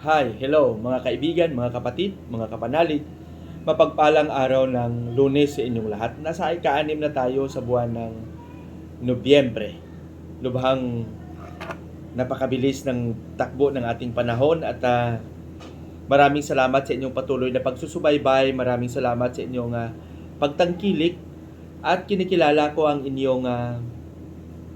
Hi, hello mga kaibigan, mga kapatid, mga kapanalig. Mapagpalang araw ng lunes sa inyong lahat. Nasa ika-anim na tayo sa buwan ng Nobyembre. Lubhang napakabilis ng takbo ng ating panahon at ah, maraming salamat sa inyong patuloy na pagsusubaybay. Maraming salamat sa inyong ah, pagtangkilik at kinikilala ko ang inyong ah,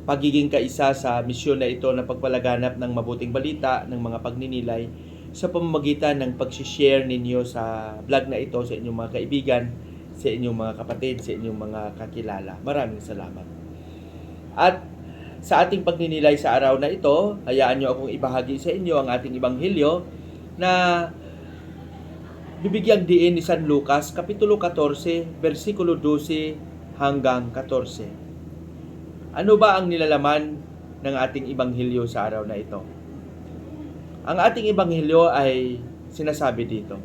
pagiging kaisa sa misyon na ito na pagpalaganap ng mabuting balita, ng mga pagninilay sa pamamagitan ng pag-share ninyo sa vlog na ito sa inyong mga kaibigan, sa inyong mga kapatid, sa inyong mga kakilala. Maraming salamat. At sa ating pagninilay sa araw na ito, hayaan nyo akong ibahagi sa inyo ang ating ibanghilyo na bibigyang diin ni San Lucas, Kapitulo 14, versikulo 12 hanggang 14. Ano ba ang nilalaman ng ating ibanghilyo sa araw na ito? Ang ating ibanghilyo ay sinasabi dito.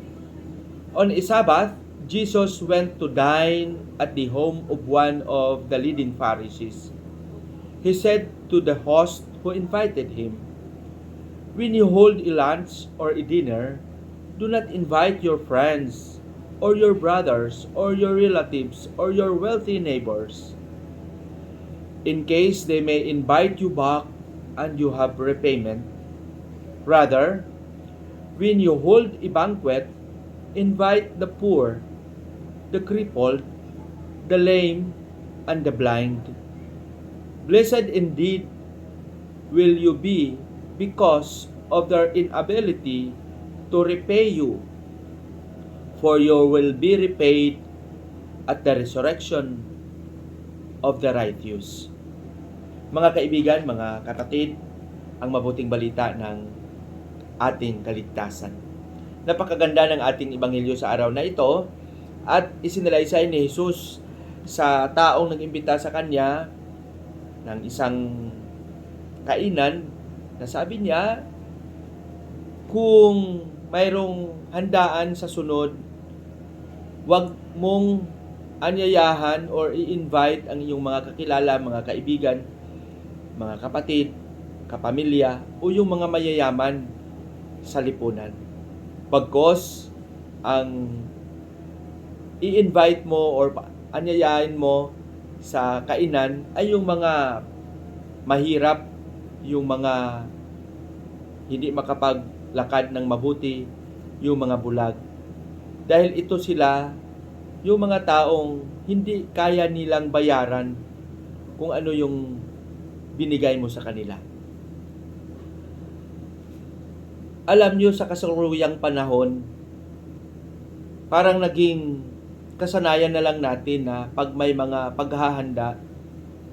On a Sabbath, Jesus went to dine at the home of one of the leading Pharisees. He said to the host who invited him, When you hold a lunch or a dinner, do not invite your friends or your brothers or your relatives or your wealthy neighbors in case they may invite you back and you have repayment. Rather, when you hold a banquet, invite the poor, the crippled, the lame, and the blind. Blessed indeed will you be because of their inability to repay you, for you will be repaid at the resurrection of the righteous. Mga kaibigan, mga kapatid, ang mabuting balita ng ating kaligtasan. Napakaganda ng ating ebanghelyo sa araw na ito at isinalaysay ni Jesus sa taong nag-imbita sa kanya ng isang kainan na sabi niya kung mayroong handaan sa sunod, wag mong anyayahan or i-invite ang iyong mga kakilala, mga kaibigan, mga kapatid, kapamilya, o yung mga mayayaman sa lipunan. Pagkos ang i-invite mo or anyayahin mo sa kainan ay yung mga mahirap, yung mga hindi makapaglakad ng mabuti, yung mga bulag. Dahil ito sila yung mga taong hindi kaya nilang bayaran kung ano yung binigay mo sa kanila. Alam nyo sa kasaluyang panahon, parang naging kasanayan na lang natin na pag may mga paghahanda,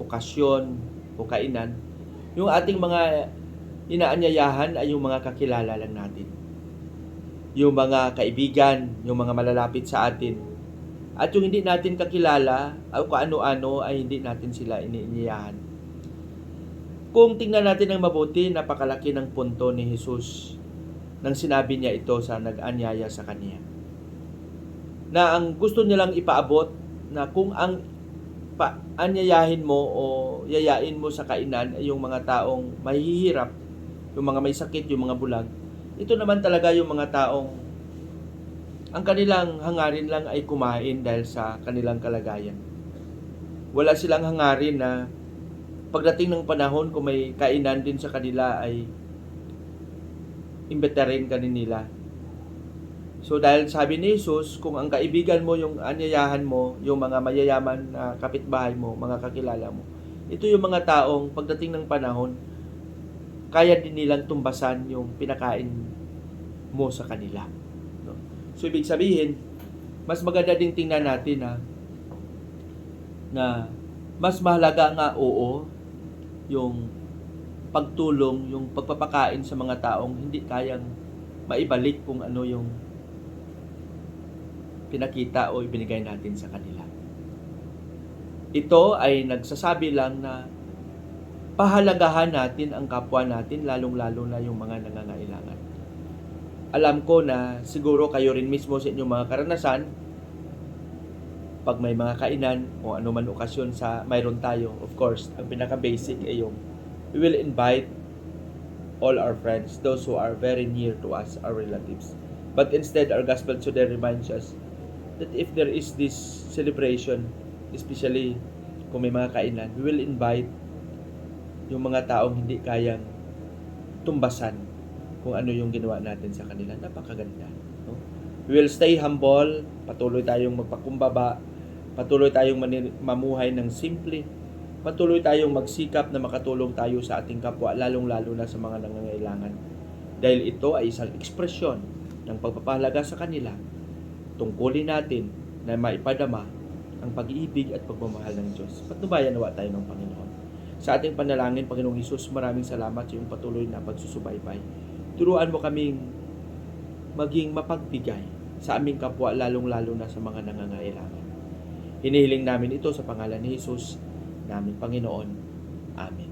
okasyon, o kainan, yung ating mga inaanyayahan ay yung mga kakilala lang natin. Yung mga kaibigan, yung mga malalapit sa atin, at yung hindi natin kakilala o kaano-ano ay hindi natin sila iniinyayahan. Kung tingnan natin ng mabuti, napakalaki ng punto ni Jesus nang sinabi niya ito sa nag-anyaya sa kanya. Na ang gusto nilang ipaabot na kung ang pa anyayahin mo o yayain mo sa kainan ay yung mga taong mahihirap, yung mga may sakit, yung mga bulag, ito naman talaga yung mga taong ang kanilang hangarin lang ay kumain dahil sa kanilang kalagayan. Wala silang hangarin na pagdating ng panahon kung may kainan din sa kanila ay imbitarin ka nila. So dahil sabi ni Jesus, kung ang kaibigan mo, yung anyayahan mo, yung mga mayayaman na kapitbahay mo, mga kakilala mo, ito yung mga taong pagdating ng panahon, kaya din nilang tumbasan yung pinakain mo sa kanila. No? So ibig sabihin, mas maganda ding tingnan natin na na mas mahalaga nga oo yung pagtulong, yung pagpapakain sa mga taong hindi kayang maibalik kung ano yung pinakita o ibinigay natin sa kanila. Ito ay nagsasabi lang na pahalagahan natin ang kapwa natin, lalong-lalo na yung mga nangangailangan. Alam ko na siguro kayo rin mismo sa inyong mga karanasan, pag may mga kainan o ano man okasyon sa mayroon tayo, of course, ang pinaka-basic ay yung we will invite all our friends, those who are very near to us, our relatives. But instead, our gospel today reminds us that if there is this celebration, especially kung may mga kainan, we will invite yung mga taong hindi kayang tumbasan kung ano yung ginawa natin sa kanila. Napakaganda. No? We will stay humble, patuloy tayong magpakumbaba, patuloy tayong mamuhay ng simple, patuloy tayong magsikap na makatulong tayo sa ating kapwa, lalong-lalo na sa mga nangangailangan. Dahil ito ay isang ekspresyon ng pagpapahalaga sa kanila. Tungkulin natin na maipadama ang pag-ibig at pagmamahal ng Diyos. Patnubayan nawa tayo ng Panginoon. Sa ating panalangin, Panginoong Isus, maraming salamat sa iyong patuloy na pagsusubaybay. Turuan mo kaming maging mapagbigay sa aming kapwa, lalong-lalo na sa mga nangangailangan. Hinihiling namin ito sa pangalan ni Jesus, namin Panginoon. Amen.